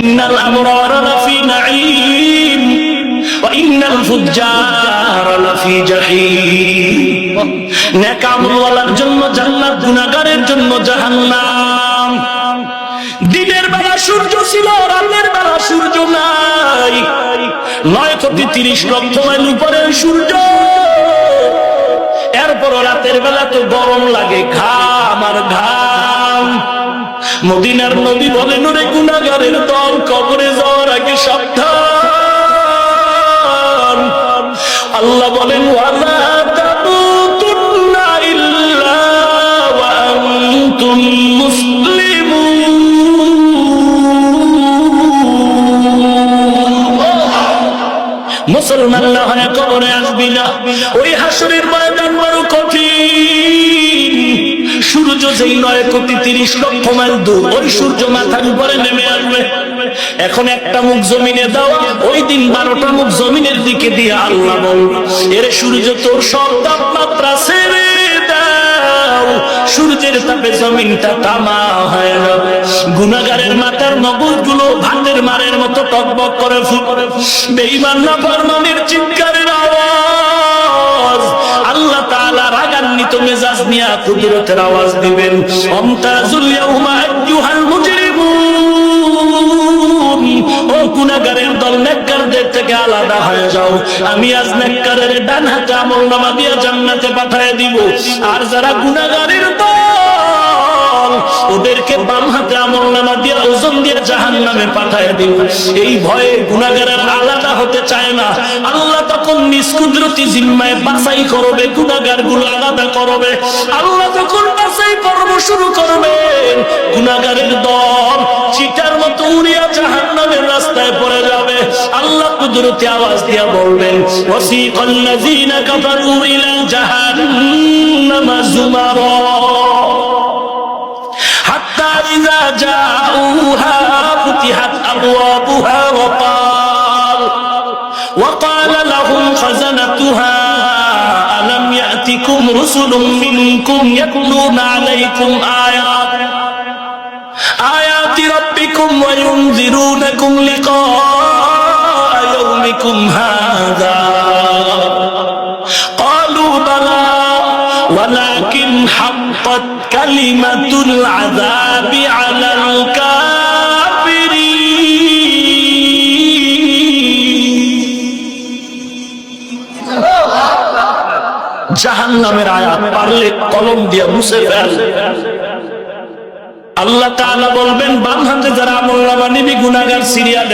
ইন্নাল আমরারা লাফি নাঈম ওয়া ইন্নাল ফুজ্জারা লাফি জাহিম নেক আমলওয়ালার জন্য জান্নাত গুনাহগারের জন্য জাহান্নাম দিনের বেলা সূর্য ছিল, রাতের বেলা সূর্য নাই। নয় কোটি তিরিশ লক্ষ মাইল উপরে সূর্য। এরপর রাতের বেলা তো গরম লাগে, ঘাম আর ঘাম মদিনার নবী বলে নুরে গুনাগারের দল, কবরে যাওয়ার আগে সাবধান। আল্লাহ বলেন মুসলিমুন। না হয় কবরে আসবি না। ওই হাসরের ময়দান বড় কঠিন। যেই নয় কোটি তিরিশ লক্ষ মাইল দূর। ওই সূর্য মাথার উপরে নেমে আসবে। এখন একটা মুখ জমিনে দেওয়া ওই দিন বারোটা মুখ জমিনের দিকে দিয়ে আল্লাহ বল, এর সূর্য, তোর সব তাপমাত্রা দাও। সূর্যের তাপে জমিনটা তামা গুনাগারের মাথার মগজগুলো ভাতের মারের মতো টকবক করে ফুটে। বেইমান না ফরমানের মেজাজ নিয়ে কুদরতের আওয়াজ দিবেন। অমতাজুল ইয়াউমা আইয়ুহাল মুজরিমুন। ও গুনাহগারের দল, নেককারদের থেকে আলাদা হয়ে যাও। আমি আজ নেককারের ডান হাতে আমল নামা দিয়ে জান্নাতে পাঠিয়ে দিব। আর যারা গুনাহগারের দল, ওদেরকে বাম হাতে আমল নামা দিয়ে ওজন দিয়ে জাহান নামে পাঠায় দিব। এই ভয়ে গুনাগারের আলাদা করতে চায় না। আল্লাহ তখন নিজ কুদরতি জিম্মায় বাসাই করবে গুণাগারগুলো আলাদা করবে। আল্লাহ তখন বাসাই পর্ব শুরু করবে গুণাগারের দল চিটার মতো উড়িয়া জাহান নামের রাস্তায় পড়ে যাবে। আল্লাহ কুদরতি আওয়াজ দিয়া বলবেন ওসি লাযিনা কাফারু ইলা জাহান্নামা যুমারা হাত্তা ইযা জাউহা, ফুতিহাত আবওয়াবুহা وقال لهم خزنتها ألم يأتكم رسل منكم يتلون عليكم آيات آيات ربكم وينذرونكم لقاء يومكم هذا قالوا بلى ولكن حقت كلمة العذاب على الكافرين জাহান নামের আয়াত, পারলে কলম দিয়ে মুছে ফেল। আল্লাহ তাআলা বলবেন, বাম হাতে যারা আমল নামা নিবি গুনাহগার সিরিয়ালে